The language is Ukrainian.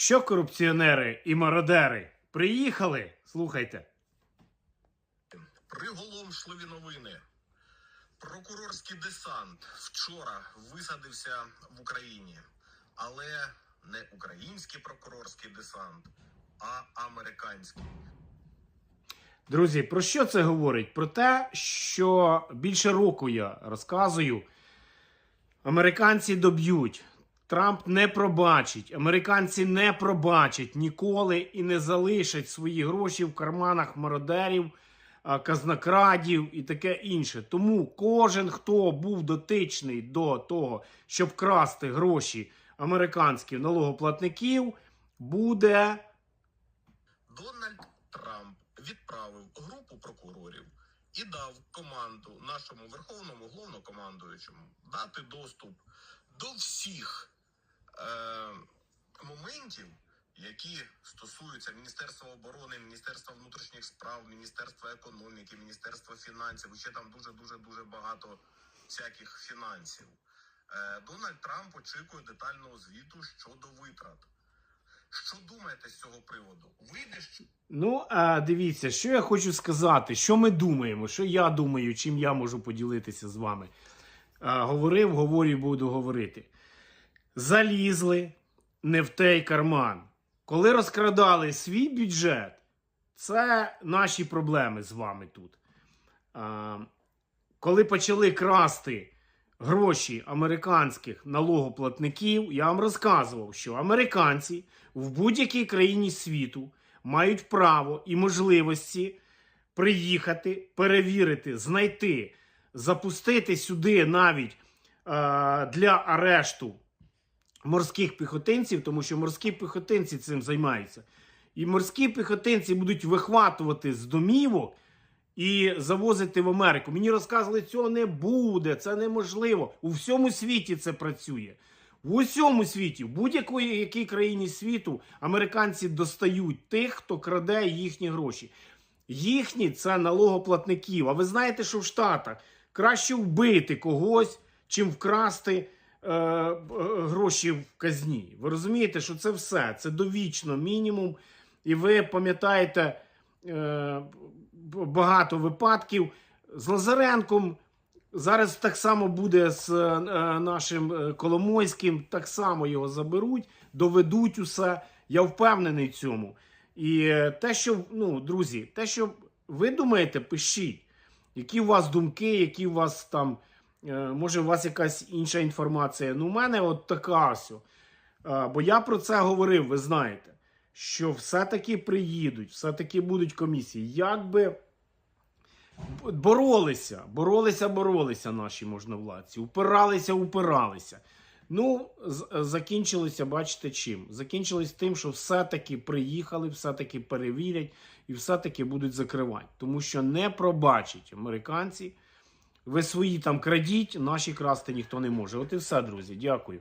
Що корупціонери і мародери? Приїхали? Слухайте. Приголомшливі новини. Прокурорський десант вчора висадився в Україні, але не український прокурорський десант, а американський. Друзі, про що це говорить? Про те, що більше року я розказую. Американці доб'ють. Трамп не пробачить. Американці не пробачать ніколи і не залишать свої гроші в карманах мародерів, казнокрадів і таке інше. Тому кожен, хто був дотичний до того, щоб красти гроші американських налогоплатників, буде Дональд Трамп відправив групу прокурорів і дав команду нашому верховному головнокомандуючому дати доступ до всіх е, моментів, які стосуються Міністерства оборони, Міністерства внутрішніх справ, Міністерства економіки, Міністерства фінансів. Ще там дуже дуже дуже багато всяких фінансів. Е, Дональд Трамп очікує детального звіту щодо витрат. Що думаєте з цього приводу? Вийде що Ну, а дивіться, що я хочу сказати, що ми думаємо, що я думаю, чим я можу поділитися з вами. А, говорив, говорю буду говорити. Залізли не в той карман. Коли розкрадали свій бюджет, це наші проблеми з вами тут. А, коли почали красти гроші американських налогоплатників, я вам розказував, що американці в будь-якій країні світу мають право і можливості приїхати, перевірити, знайти, запустити сюди навіть е, для арешту морських піхотинців, тому що морські піхотинці цим займаються. І морські піхотинці будуть вихватувати з домівок і завозити в Америку. Мені розказували, цього не буде, це неможливо. У всьому світі це працює. В усьому світі, в будь-якій якій країні світу, американці достають тих, хто краде їхні гроші. Їхні це налогоплатників. А ви знаєте, що в Штатах краще вбити когось, чим вкрасти гроші в казні. Ви розумієте, що це все, це довічно мінімум. І ви пам'ятаєте е, багато випадків з Лазаренком. Зараз так само буде з е, нашим е, Коломойським, так само його заберуть, доведуть усе. Я впевнений в цьому. І е, те, що, ну, друзі, те, що ви думаєте, пишіть. Які у вас думки, які у вас там, е, може, у вас якась інша інформація. Ну, у мене от така ось. Е, Бо я про це говорив, ви знаєте, що все-таки приїдуть, все-таки будуть комісії. Як би боролися, боролися, боролися наші можновладці, упиралися, упиралися. Ну, з- закінчилося, бачите, чим? Закінчилось тим, що все-таки приїхали, все-таки перевірять і все-таки будуть закривати. Тому що не пробачать американці. Ви свої там крадіть, наші красти ніхто не може. От і все, друзі. Дякую.